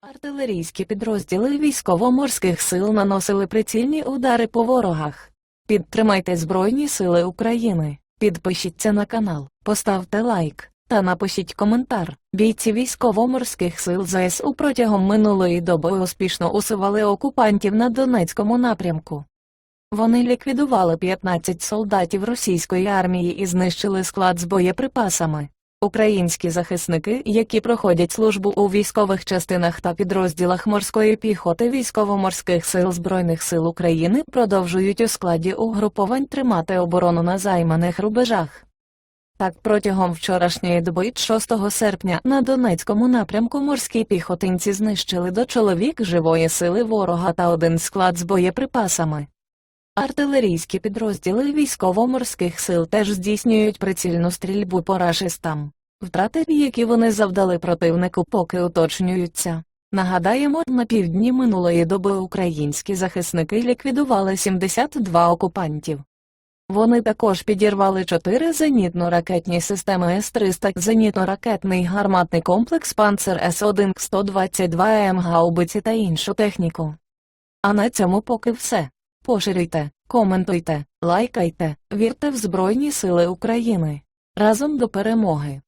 Артилерійські підрозділи військово-морських сил наносили прицільні удари по ворогах. Підтримайте Збройні Сили України, підпишіться на канал, поставте лайк та напишіть коментар. Бійці військово-морських сил ЗСУ протягом минулої доби успішно усували окупантів на Донецькому напрямку. Вони ліквідували 15 солдатів російської армії і знищили склад з боєприпасами. Українські захисники, які проходять службу у військових частинах та підрозділах морської піхоти військово-морських сил Збройних сил України, продовжують у складі угруповань тримати оборону на займаних рубежах. Так, протягом вчорашньої доби 6 серпня на Донецькому напрямку морські піхотинці знищили до чоловік живої сили ворога та один склад з боєприпасами. Артилерійські підрозділи військово-морських сил теж здійснюють прицільну стрільбу по рашистам. Втрати, які вони завдали противнику, поки уточнюються. Нагадаємо, на півдні минулої доби українські захисники ліквідували 72 окупантів. Вони також підірвали чотири зенітно-ракетні системи С-300, зенітно-ракетний гарматний комплекс «Панцер С-1», 122 М гаубиці та іншу техніку. А на цьому поки все. Поширюйте, коментуйте, лайкайте, вірте в Збройні Сили України. Разом до перемоги!